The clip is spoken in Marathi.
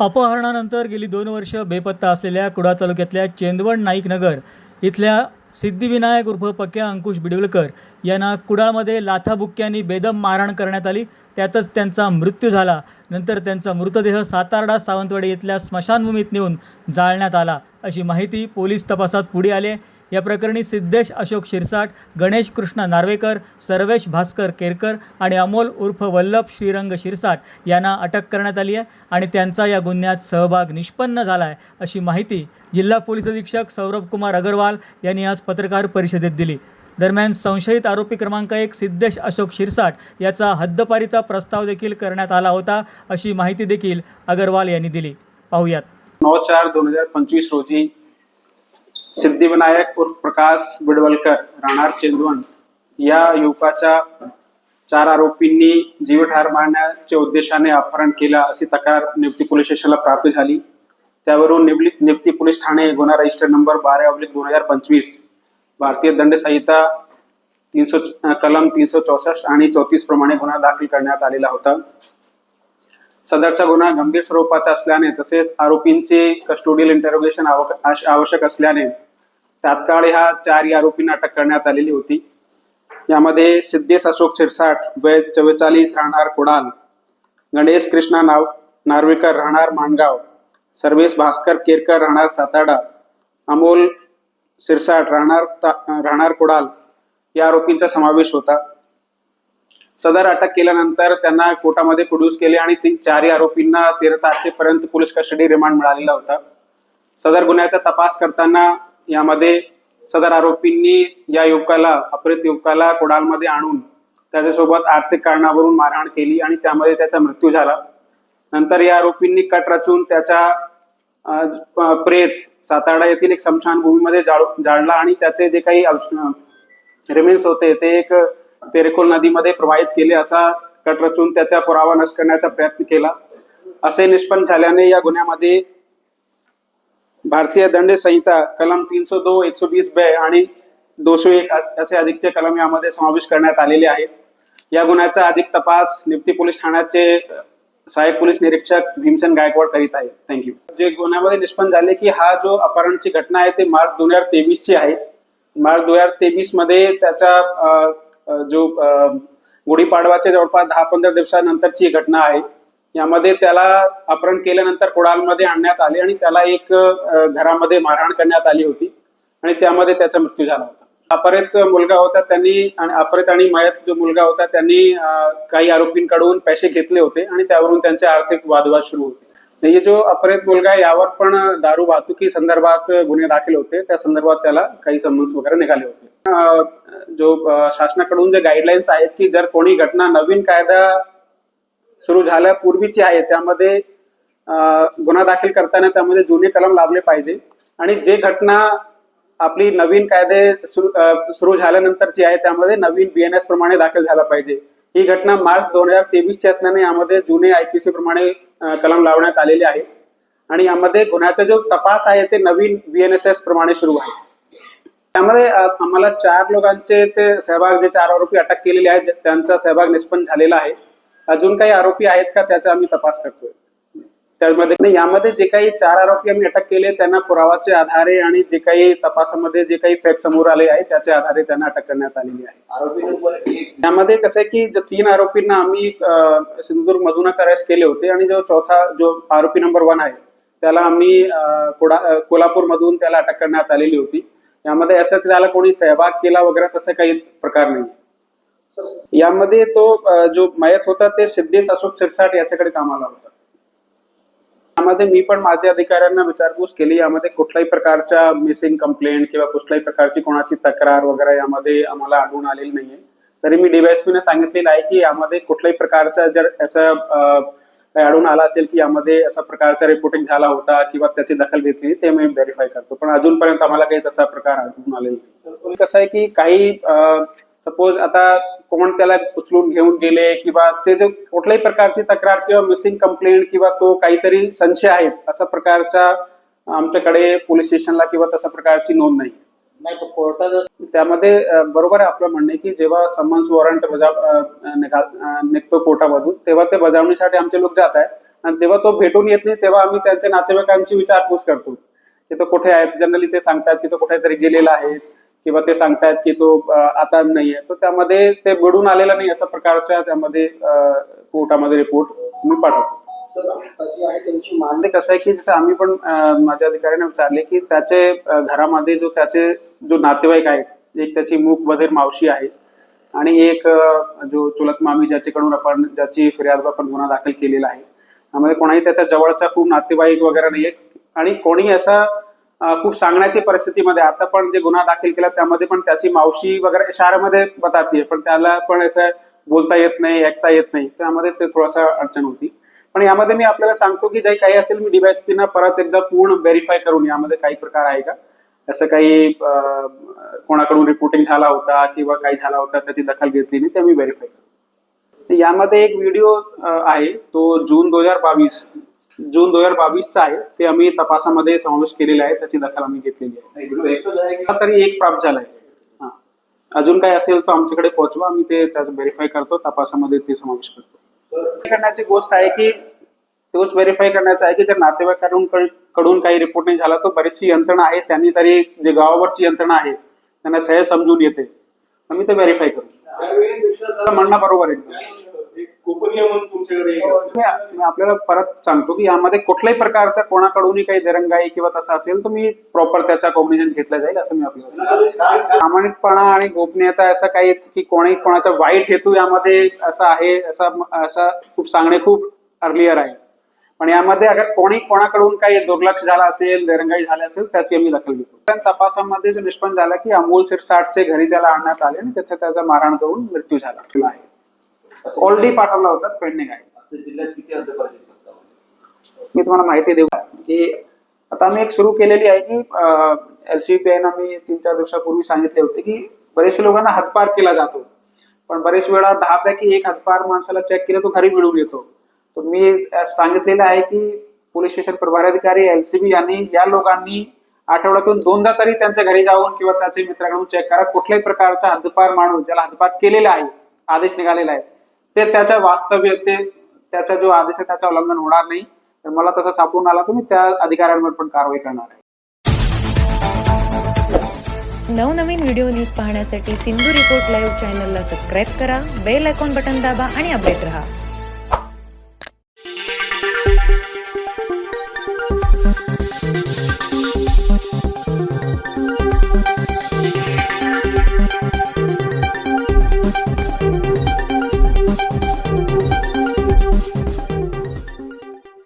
अपहरणानंतर गेली दोन वर्ष बेपत्ता असलेल्या कुडा तालुक्यातल्या चेंदवड नाईक नगर इथल्या सिद्धिविनायक उर्फ पक्या अंकुश बिडवलकर यांना कुडाळमध्ये लाथाबुक्क्यांनी बेदम मारहाण करण्यात आली. त्यातच त्यांचा मृत्यू झाला. नंतर त्यांचा मृतदेह सातारडा सावंतवाडी इथल्या स्मशानभूमीत नेऊन जाळण्यात आला. अशी माहिती पोलीस तपासात पुढे आली आहे. या प्रकरणी सिद्धेश अशोक शिरसाट गणेश कृष्ण नार्वेकर सर्वेश भास्कर केरकर आणि अमोल उर्फ वल्लभ श्रीरंग शिरसाट यांना अटक करण्यात आली आहे आणि त्यांचा या गुन्ह्यात सहभाग निष्पन्न झाला आहे अशी माहिती जिल्हा पोलीस अधीक्षक सौरभ कुमार अगरवाल यांनी आज पत्रकार परिषदेत दिली. दरम्यान संशयित आरोपी क्रमांक एक सिद्धेश अशोक शिरसाट याचा हद्दपारीचा प्रस्ताव देखील करण्यात आला होता अशी माहिती देखील अगरवाल यांनी दिली. पाहूयात. नऊ चार दोन हजार पंचवीस रोजी सिद्धिविनायक उर्फ प्रकाश बिडवलकर राहणार चिंदवण या युवकाच्या चार आरोपींनी जीव ठार मारण्याच्या उद्देशाने अपहरण केला अशी तक्रार निफ्टी पोलीस स्टेशनला प्राप्त झाली. त्यावरून निवली निफ्टी पोलीस ठाणे गुन्हा रजिस्टर नंबर बारा ऑब्लिक दोन हजार पंचवीस भारतीय दंड संहिता तीनशे कलम तीनशे चौसष्ट आणि चौतीस प्रमाणे गुन्हा दाखल करण्यात आलेला होता. सदरचा गुन्हा गंभीर स्वरूपाचा असल्याने तसेच आरोपींचे कस्टोडियल इंटरोगेशन आवश्यक असल्याने तात्काळ ह्या चारही आरोपींना अटक करण्यात आलेली होती. यामध्ये सिद्धेश अशोक शिरसाट वय चव्वेचाळीस राहणार कुडाल गणेश कृष्णा नाव नार्वेकर राहणार माणगाव सर्वेश भास्कर केरकर राहणार साताडा अमोल सिरसाट राहणार राहणार कुडाल या आरोपींचा समावेश होता. सदर अटक केल्यानंतर त्यांना कोर्टामध्ये प्रोड्यूस केले आणि ती चारही आरोपींना तेरा तारखेपर्यंत पोलीस कस्टडी रिमांड मिळालेला होता. सदर गुन्ह्याचा तपास करताना यामध्ये सदर आरोपींनी या युवकाला अपहृत युवकाला कोडालमध्ये आणून त्याच्यासोबत आर्थिक कारणावरून मारहाण केली आणि त्यामध्ये त्याचा मृत्यू झाला. नंतर या आरोपींनी कट रचून त्याच्या प्रेत सातारा येथील एक स्मशानभूमीमध्ये जाळ जाळला आणि त्याचे जे काही रिमेन्स होते ते एक तेरेखोल नदीमध्ये प्रवाहित केले असा कट रचून त्याचा पुरावा नष्ट करण्याचा प्रयत्न केला. असे निष्पन्न झाल्याने या गुन्ह्यामध्ये भारतीय दंड संहिता कलम तीनशे दो एकशे वीस बे आणि दोनशे एक असे अधिकचे कलम यामध्ये समावेश करण्यात आलेले आहेत. या गुन्ह्याचा अधिक तपास निफ्टी पोलीस ठाण्याचे सहाय्यक पोलीस निरीक्षक भीमसेन गायकवाड करीत आहे थँक्यू जे गुन्ह्यामध्ये निष्पन्न झाले की हा जो अपहरणची घटना आहे ते मार्च दोन हजार तेवीस ची आहे. मार्च दोन हजार तेवीसमध्ये त्याचा जो गुढीपाडवाच्या जवळपास दहा पंधरा दिवसानंतरची घटना आहे. यामध्ये त्याला अपहरण केल्यानंतर कुडालमध्ये आणण्यात आले आणि त्याला एक घरामध्ये मारहाण करण्यात आली होती आणि त्यामध्ये त्याचा मृत्यू झाला होता. अपहरित मुलगा होता त्यांनी आणि अपहरित आणि मयत जो मुलगा होता त्यांनी काही आरोपींकडून पैसे घेतले होते आणि त्यावरून त्यांचे आर्थिक वादवाद सुरू होते. हे जो अपहरित मुलगा आहे, यावर पण दारू वाहतुकी संदर्भात गुन्हे दाखल होते. त्या संदर्भात त्याला काही समन्स वगैरे निघाले होते. जो शासनाकडून जे गाईडलाईन्स आहेत की जर कोणी घटना नवीन कायदा सुरू झाल्यापूर्वीची आहे त्यामध्ये गुन्हा दाखल करताना त्यामध्ये जुने कलम लावले पाहिजे. आणि जे घटना आपली नवीन कायदे सुरू सुरू झाल्यानंतरची आहे त्यामध्ये नवीन बीएनएस प्रमाणे दाखल झाला पाहिजे. ही घटना मार्च दोन हजार तेवीसची असल्याने यामध्ये जुने आयपीसी प्रमाणे कलम लावण्यात आलेले आहे. आणि यामध्ये गुन्ह्याचा जो तपास आहे ते नवीन बीएनएसएस प्रमाणे सुरू आहे. त्यामध्ये आम्हाला चार लोकांचे ते सहभाग जे चार आरोपी अटक केलेले आहेत त्यांचा सहभाग निष्पन्न झालेला आहे. अजून काही आरोपी आहेत का त्याचा आम्ही तपास करतोय. त्यामध्ये नाही यामध्ये जे काही चार आरोपी आम्ही अटक केले त्यांना पुरावाचे आधारे आणि जे काही तपासामध्ये जे काही फॅक्ट समोर आले आहे त्याच्या आधारे त्यांना अटक करण्यात आलेली आहे. आरोपी नंबर एक. त्यामध्ये कसं आहे की जो तीन आरोपींना आम्ही सिंधुदुर्ग मधूनच अरेस्ट केले होते आणि जो चौथा जो आरोपी नंबर वन आहे त्याला आम्ही कोल्हापूर मधून त्याला अटक करण्यात आलेली होती. यामध्ये असं त्याला कोणी सहभाग केला वगैरे तसं काही प्रकार नाही. यामध्ये तो जो मयत होता ते सिद्धेश अशोक शिरसाट याच्याकडे कामाला होता. यामध्ये मी पण माझ्या अधिकाऱ्यांना विचारपूस केली. यामध्ये कुठल्याही प्रकारच्या मिसिंग कंप्लेंट किंवा कुठल्याही प्रकारची कोणाची तक्रार वगैरे यामध्ये आम्हाला आढळून आलेली नाहीये. तरी मी डीवायएसपीने ने सांगितलेलं आहे की यामध्ये कुठल्याही प्रकारचा जर असं काही आढळून आला असेल की यामध्ये असा प्रकारचा रिपोर्टिंग झाला होता किंवा त्याची दखल घेतली ते मी व्हेरीफाय करतो. पण अजूनपर्यंत आम्हाला काही तसा प्रकार आढळून आलेला नाही. कसं आहे की काही सपोज आता कोण त्याला उचलून घेऊन गेले किंवा ते जे कुठल्याही प्रकारची तक्रार किंवा मिसिंग कंप्लेंट किंवा तो काहीतरी संशय आहे अशा प्रकारचा आमच्याकडे पोलीस स्टेशनला किंवा तशा प्रकारची नोंद नाही. नाही तो कोर्टात त्यामध्ये बरोबर आहे आपलं म्हणणे की जेव्हा समन्स वॉरंट बजाव निघतो कोर्टामधून तेव्हा ते बजावणीसाठी आमचे लोक जात आहेत. आणि तेव्हा तो भेटून येत नाही तेव्हा आम्ही त्यांच्या नातेवाईकांची विचारपूस करतो. की तो कुठे आहेत? जनरली ते सांगतात की तो कुठेतरी गेलेला आहे. किंवा ते सांगतात की तो आता नाहीये. तर त्यामध्ये ते मिळून आलेला नाही अशा प्रकारच्या त्यामध्ये कोर्टामध्ये रिपोर्ट मी पाठवतो. आहे त्यांची कसं आहे की जसं आम्ही पण माझ्या अधिकाऱ्याने विचारले की त्याचे घरामध्ये जो त्याचे जो नातेवाईक आहेत एक त्याची मूक बधीर मावशी आहे आणि एक जो चुलत मामी ज्याच्याकडून आपण ज्याची फिर्याद आपण गुन्हा दाखल केलेला आहे. त्यामध्ये कोणाही त्याच्या जवळचा खूप नातेवाईक वगैरे नाहीये आणि कोणी असा खूप सांगण्याची परिस्थितीमध्ये. आता पण जे गुन्हा दाखल केला त्यामध्ये पण त्याची मावशी वगैरे शहरामध्ये बतातीये पण त्याला पण असं बोलता येत नाही ऐकता येत नाही. त्यामध्ये ते थोडासा अडचण होती. पण यामध्ये मी आपल्याला सांगतो की जे काही असेल मी DYSP परत एकदा पूर्ण व्हेरीफाय करून यामध्ये काही प्रकार आहे का? असं काही कोणाकडून रिपोर्टिंग झाला होता किंवा काही झाला होता त्याची दखल घेतली नाही ते मी व्हेरीफाय करतो यामध्ये एक व्हिडिओ आहे तो जून दोन हजार बावीस जून दोन हजार बावीसचा आहे. ते आम्ही तपासामध्ये समावेश केलेला आहे. त्याची दखल आम्ही घेतलेली आहे. आहे तरी एक प्राप्त झालाय. हा. अजून काही असेल तर आमच्याकडे पोहोचवा. आम्ही ते त्याचं व्हेरीफाय करतो. तपासामध्ये ते समावेश करतो. करण्याची गोष्ट आहे की तोच व्हेरीफाय करण्याचं आहे की जर नातेवाईकांकडून कडून काही रिपोर्ट नाही झाला तर बरीचशी यंत्रणा आहे. त्यांनी तरी जे गावावरची यंत्रणा आहे त्यांना सहज समजून येते. आम्ही ते व्हेरीफाय करू म्हणणं बरोबर आहे. गोपनीय म्हणून तुमच्याकडे मी आपल्याला परत सांगतो की यामध्ये कुठल्याही प्रकारचा कोणाकडूनही काही दिरंगाई किंवा तसं असेल तर मी प्रॉपर त्याचा कॉम्बिनेशन घेतलं जाईल असं मी आपल्याला सांगतो. प्रामाणिकपणा आणि गोपनीयता असं काही की कोणी कोणाचा वाईट हेतू यामध्ये असा आहे असा असा खूप सांगणे खूप अर्लियर आहे. पण यामध्ये अगर कोणी कोणाकडून काही दुर्लक्ष झाला असेल दिरंगाई झाली असेल त्याची आम्ही दखल घेतो. पण तपासामध्ये जो निष्पन्न झाला की अमोल सिरसाटचे घरी त्याला आणण्यात आले आणि तिथे त्याचा मारहाण करून मृत्यू झाला. आहे ऑलरेडी पाठवला होता पेंडिंग आहे. जिल्ह्यात किती मी तुम्हाला माहिती देऊ की? आता आम्ही एक सुरू केलेली आहे की एल सी पी आयनं मी तीन चार दिवसापूर्वी सांगितले होते की बरेचसे लोकांना हातपार केला जातो. पण बरेच वेळा दहा पैकी एक हातपार माणसाला चेक केलं तो घरी मिळून येतो. तर मी सांगितलेलं आहे की पोलीस स्टेशन प्रभारी अधिकारी एलसीबी यांनी या लोकांनी आठवड्यातून दोनदा तरी त्यांच्या घरी जाऊन किंवा त्याचे मित्राकडून चेक करा. कुठल्याही प्रकारचा हद्दपार माणूस ज्याला हद्दपार केलेला आहे आदेश निघालेला आहे ते त्याच्या वास्तव्य ते त्याचा जो आदेश आहे त्याचं उल्लंघन होणार नाही. तर मला तसा सापडून आला तर मी त्या अधिकाऱ्यांवर पण कारवाई करणार आहे. नवनवीन व्हिडिओ न्यूज पाहण्यासाठी सिंधू रिपोर्ट लाईव्ह चॅनलला सबस्क्राईब करा बेल आयकॉन बटन दाबा आणि अपडेट रहा.